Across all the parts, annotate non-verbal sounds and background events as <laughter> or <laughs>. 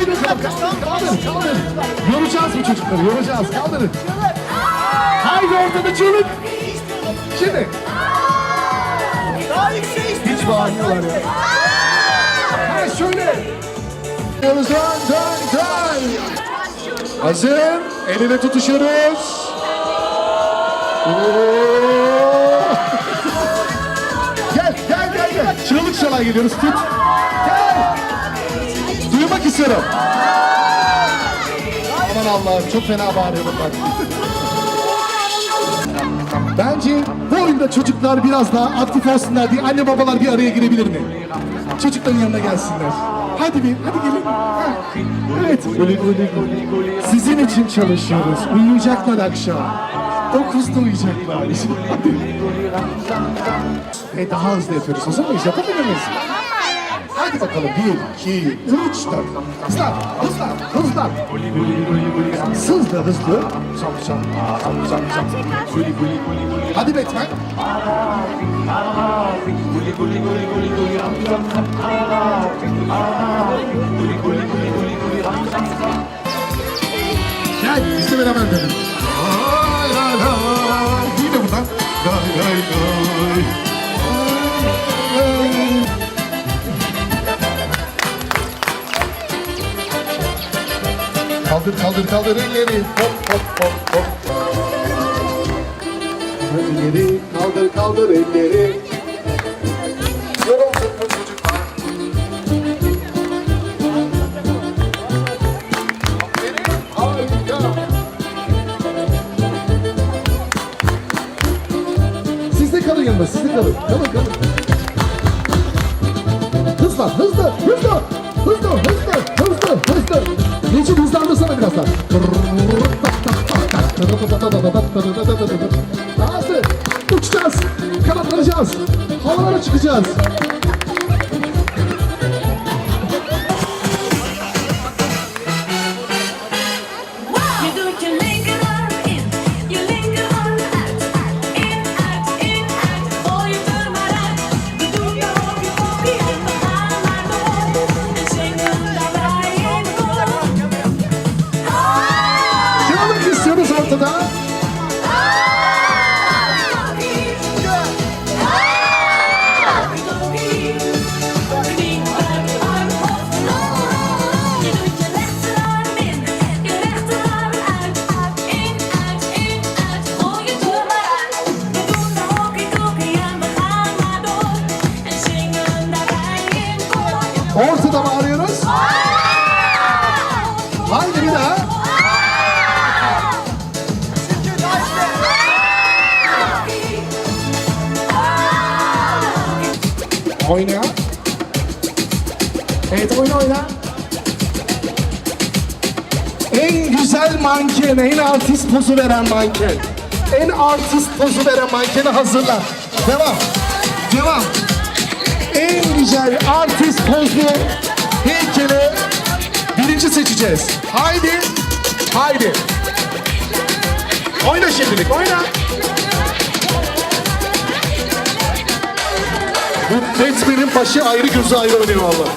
Haydi bakalım kaldır kaldır kaldır. Yoracağız bu çocukları yoracağız kaldırın. Haydi ortada çığlık. Şimdi. Daha yüksek Hiç bağırmıyorlar ya. Ha şöyle. Dön dön dön. Hazır. El tutuşuyoruz. Gel gel gel gel. Çığlık çala geliyoruz tut. Gel. Duymak istiyorum. Aman Allah'ım çok fena bağırıyor bunlar. Bence bu oyunda çocuklar biraz daha aktif olsunlar diye anne babalar bir araya girebilir mi? Çocukların yanına gelsinler. Hadi bir, hadi gelin. Ha, Evet. Sizin için çalışıyoruz. Uyuyacaklar akşam. Dokuzda uyuyacaklar. Hadi. Ve daha hızlı yapıyoruz. Hazır mıyız? Yapabilir miyiz? Hadi bakalım. Bir, iki, üç, dört. Hızlan, hızlan, hızlan. Hızlı, hızlı. Hadi Batman. Gel, biz de beraber dönelim. De buradan. Lay lay lay. Kaldır kaldır kaldır elleri. Hop hop hop hop. Elleri kaldır kaldır elleri. Yorulsun bu çocuklar. Aferin, harika. Siz de kalın yanında, siz de kalın. Kalın kalın. Daha Oyna. Evet oyna oyna. En güzel manken, en artist pozu veren manken. En artist pozu veren mankeni hazırla. Devam. Devam. En güzel artist pozlu heykeli birinci seçeceğiz. Haydi. Haydi. Oyna şimdilik oyna. Bu Batman'in başı ayrı gözü ayrı oynuyor valla.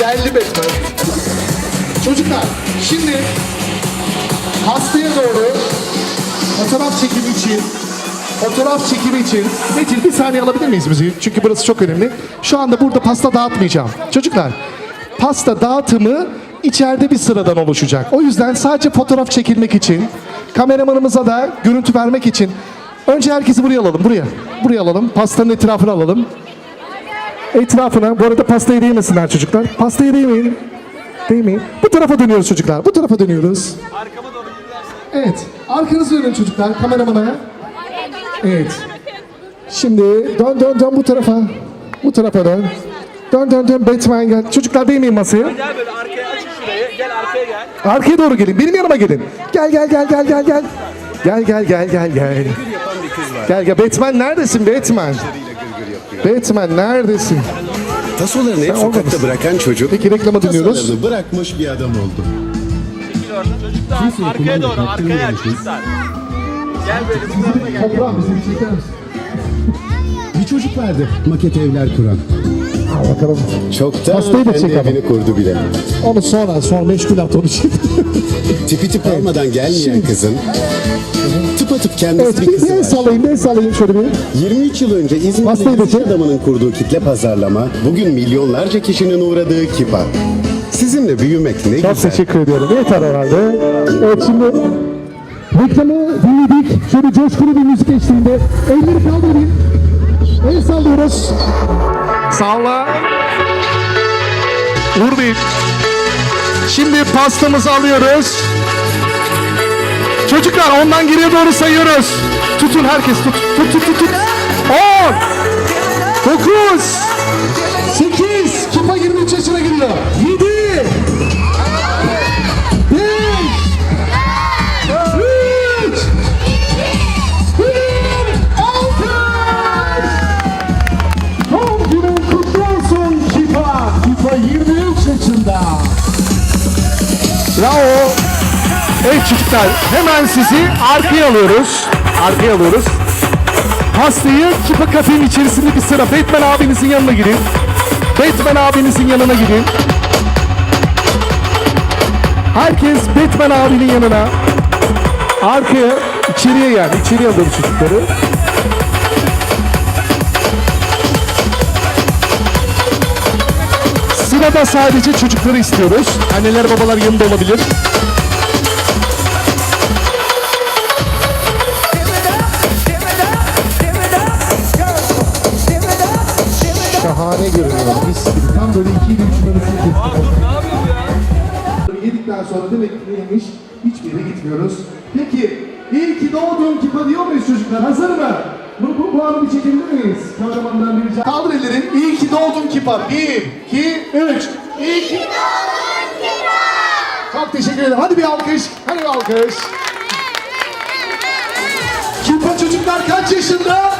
Yerli Batman. Çocuklar şimdi hastaya doğru fotoğraf çekimi için fotoğraf çekimi için Metin bir saniye alabilir miyiz müziği? Çünkü burası çok önemli. Şu anda burada pasta dağıtmayacağım. Çocuklar pasta dağıtımı içeride bir sıradan oluşacak. O yüzden sadece fotoğraf çekilmek için kameramanımıza da görüntü vermek için önce herkesi buraya alalım. Buraya. Buraya alalım. Pastanın etrafını alalım. Etrafına. Bu arada pastayı değmesinler çocuklar. Pastayı değmeyin. Değmeyin. Bu tarafa dönüyoruz çocuklar. Bu tarafa dönüyoruz. Arkama doğru. Evet. Arkanızı dönün çocuklar kameramana. Evet. Şimdi dön dön dön bu tarafa. Bu tarafa dön. Dön dön dön Batman gel. Çocuklar değmeyin masaya. Gel böyle arkaya açın şurayı. Gel arkaya gel. Arkaya doğru gelin. Benim yanıma gelin. Gel gel gel gel gel gel. Gel gel gel gel gel. Gel gel Batman neredesin Batman? Batman neredesin? Tasolarını hep sokakta olmamışsın. bırakan çocuk Peki reklama dönüyoruz. tasolarını bırakmış bir adam oldu. Çekil oradan. Çocuklar arkaya doğru. Arkaya çocuklar. Gel böyle bu tarafa gel. Toprağım bizi bir çeker misin? Bir çocuk vardı maket evler kuran. Al bakalım. Çoktan Hastayı da kendi çek ama. evini kurdu bile. Onu sonra, sonra meşgul at onu şimdi. <laughs> Tipi tip almadan gelmeyen kızın tıpatıp kendisi evet, bir bir, kızı el var. sallayayım, el sallayayım şöyle bir. 23 yıl önce Hastayı da İzmir'de çek. iş adamının kurduğu kitle pazarlama bugün milyonlarca kişinin uğradığı kipa. Sizinle büyümek ne Çok güzel. teşekkür ediyorum. Yeter herhalde. Evet şimdi reklamı dinledik. Şöyle coşkulu bir müzik eşliğinde. Elleri kaldırayım. El sallıyoruz. Salla. Uğur Bey. Şimdi pastamızı alıyoruz. Çocuklar ondan geriye doğru sayıyoruz. Tutun herkes tut. Tut tut tut. tut. 10 9 8 Kipa 23 yaşına giriyor. 7 Bravo. Evet çocuklar hemen sizi arkaya alıyoruz. Arkaya alıyoruz. Pastayı Kipa kafenin içerisinde bir sıra Batman abinizin yanına gidin. Batman abinizin yanına gidin. Herkes Batman abinin yanına. Arkaya, içeriye yani. içeriye alıyoruz çocukları. Sırada sadece çocukları istiyoruz. Anneler babalar yanında olabilir. Şahane görünüyor. Gibi. Tam böyle iki ile üç. Ne ya? Yedikten sonra demek ki yemiş. Hiçbir yere gitmiyoruz. Peki iyi ki doğdun kipa diyor muyuz çocuklar? Hazır mı? Bu, bu, bu anı bir çekebilir miyiz? Kameramandan bir rica. Kaldır ellerin. İyi ki doğdun kipa. Bir, iki, üç. İyi ki Çok teşekkür ederim. Hadi bir alkış. Hadi bir alkış. Kipa çocuklar kaç yaşında?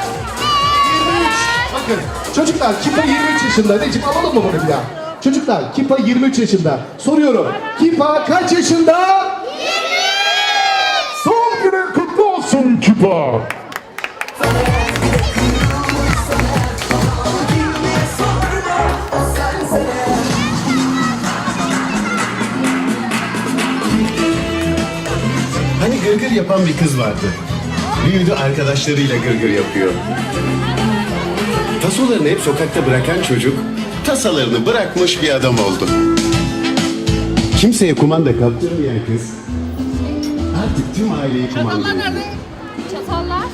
23. Bakın çocuklar Kipa 23 yaşında. Necip alalım mı bunu bir daha? Çocuklar Kipa 23 yaşında. Soruyorum. Kipa kaç yaşında? 23. Son günün kutlu olsun Kipa. Gırgır yapan bir kız vardı. Büyüdü arkadaşlarıyla gırgır yapıyor. Tasolarını hep sokakta bırakan çocuk tasalarını bırakmış bir adam oldu. Kimseye kumanda kaptırmayan kız artık tüm aileyi kumanda ediyor. Çatallar.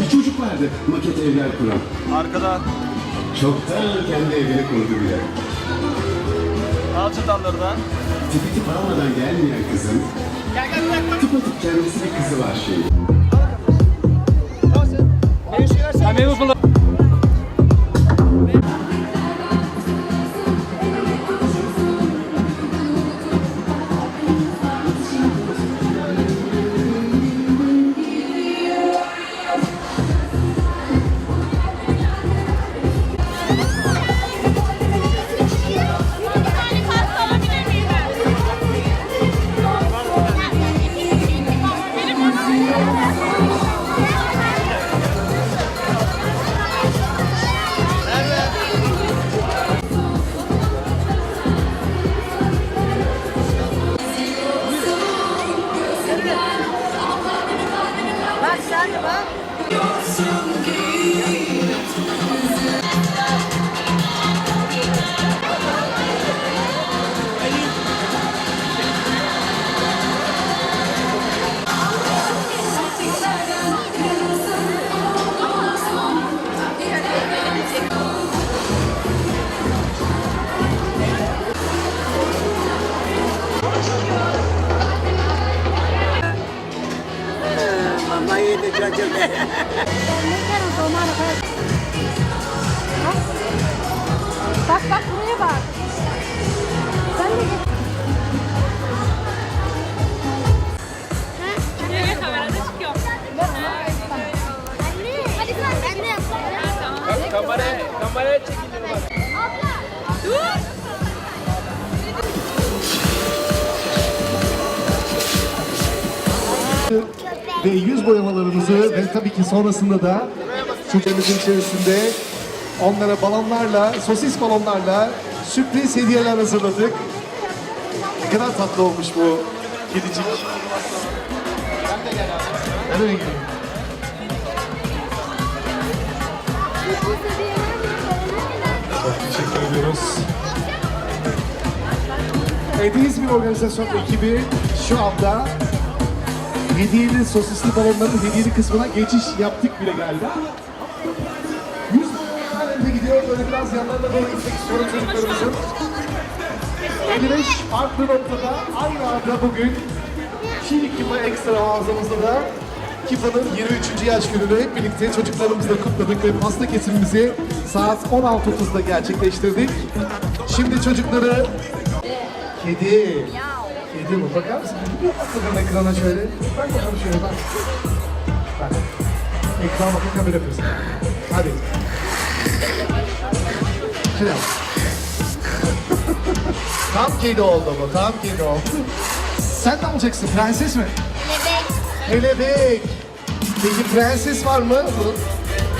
Bir çocuk vardı maket evler kuran. Arkadan. Çoktan kendi evini kurdu bile. Al çatallardan. Tipi tip almadan gelmeyen kızın kendisi bir kızı var şimdi. Kameraya, kameraya çekilin bak. Abla. Dur. Ve yüz boyamalarımızı ve tabii ki sonrasında da çocuklarımızın içerisinde Onlara balonlarla, sosis balonlarla sürpriz hediyeler hazırladık. Ne kadar tatlı olmuş bu kedicik. Ben de geleyim. Çok teşekkür ediyoruz. Evet, İzmir Organizasyon ekibi şu anda hediyeli sosisli balonların hediyeli kısmına geçiş yaptık bile galiba. 100 balonlar önde gidiyor. Böyle biraz yanlarına doğru gitmek istiyorum çocuklarımızın. 55 farklı noktada aynı anda bugün Çiğ Kipa Ekstra mağazamızda da Kipa'nın 23. yaş gününü hep birlikte çocuklarımızla kutladık ve pasta kesimimizi saat 16.30'da gerçekleştirdik. Şimdi çocukları Kedi. Kedi mi? Bakar mısın? Bir bakalım ekrana şöyle. Bak bakalım şöyle bak. Bak. Ekran bakın kamera yapıyorsun. Hadi. Şöyle. Tam kedi oldu bu. Tam kedi oldu. Sen ne olacaksın? Prenses mi? Kelebek. Peki prenses var mı?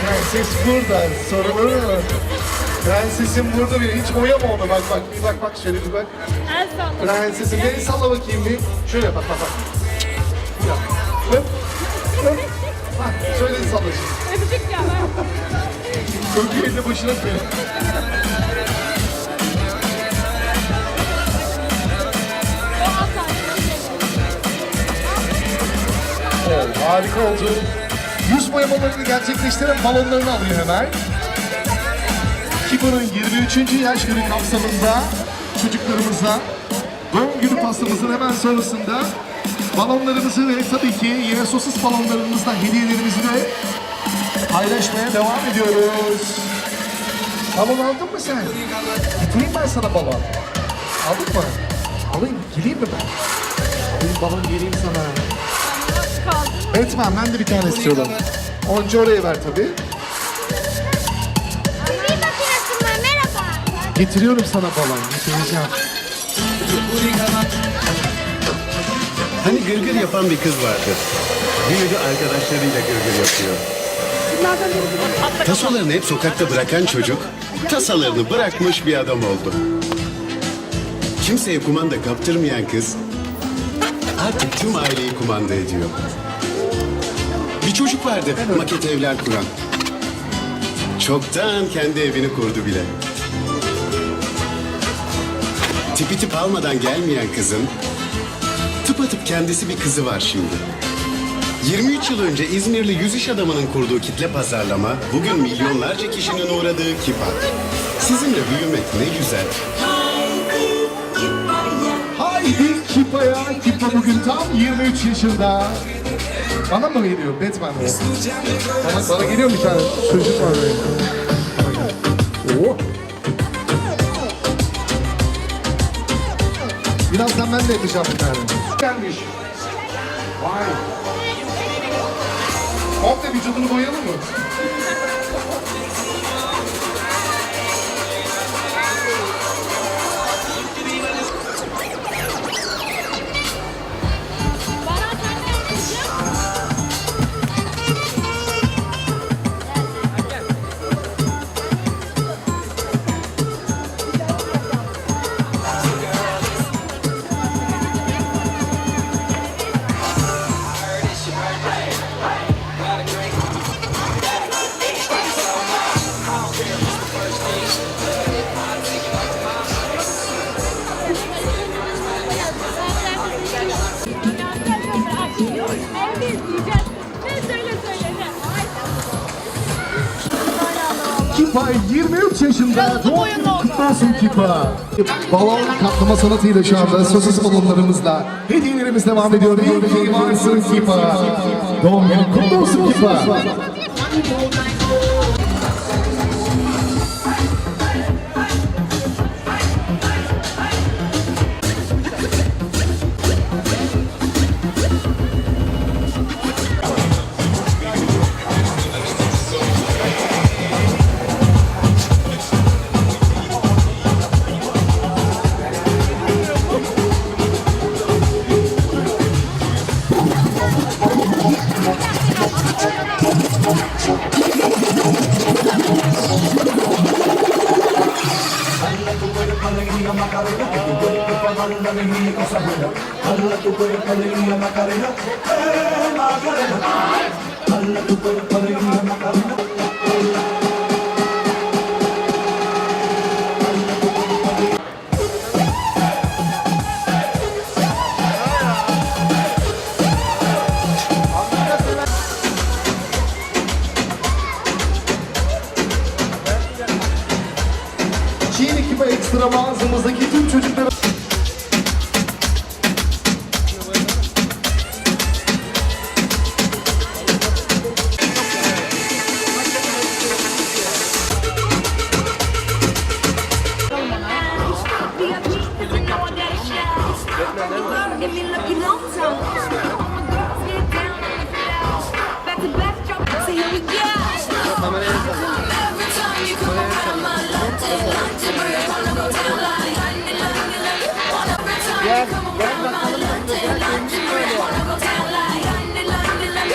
Prenses burada. Sorulur mu? Prensesin burada bir hiç boya mı oldu? Bak bak bir bak bak şöyle bir bak. El salla. Beni salla bakayım bir. Şöyle bak bak bak. Yap. Hıp. Hıp. Bak şöyle salla şimdi. Öpücük ya ben. Çok iyi de başına koyun. Harika oldu. Yüz boyamalarını gerçekleştiren balonlarını alıyor hemen. Kiba'nın 23. yaş günü kapsamında çocuklarımıza doğum günü pastamızın hemen sonrasında balonlarımızı ve tabii ki yine sosis balonlarımızla hediyelerimizi de paylaşmaya devam ediyoruz. Balon aldın mı sen? Getireyim ben sana balon. Aldın mı? Alayım, geleyim mi ben? Alayım balon geleyim sana. Kaldı. Batman ben de bir tane istiyorum. Onca oraya ver tabii. Bir makinesi var merhaba. Getiriyorum sana balon. Getireceğim. Hani gırgır yapan bir kız vardı. Büyüdü arkadaşlarıyla gırgır yapıyor. Tasolarını hep sokakta bırakan çocuk, tasalarını bırakmış bir adam oldu. Kimseye kumanda kaptırmayan kız, artık tüm aileyi kumanda ediyor. Bir çocuk vardı maket evler kuran. Çoktan kendi evini kurdu bile. Tipi tip almadan gelmeyen kızın tıpatıp kendisi bir kızı var şimdi. 23 yıl önce İzmirli yüz iş adamının kurduğu kitle pazarlama bugün milyonlarca kişinin uğradığı Kipa. Sizinle büyümek ne güzel. Haydi Kipa'ya. Kipa bugün tam 23 yaşında. Bana mı geliyor Batman o? Bana, bana geliyor bir tane çocuk var böyle. Oo. Birazdan ben de yapacağım bir tane. Gelmiş. Vay. Komple vücudunu boyayalım mı? Diyeceğiz. Ne söyle söyle ne? Kipa 23 yaşında. Biraz Doğum oldu. kutlu olsun Kipa. Balon kaplama sanatıyla şu anda sosis balonlarımızla hediyelerimiz devam ediyor. İyi ki varsın Kipa. Doğum günün kutlu olsun Kipa. do banho para guiar.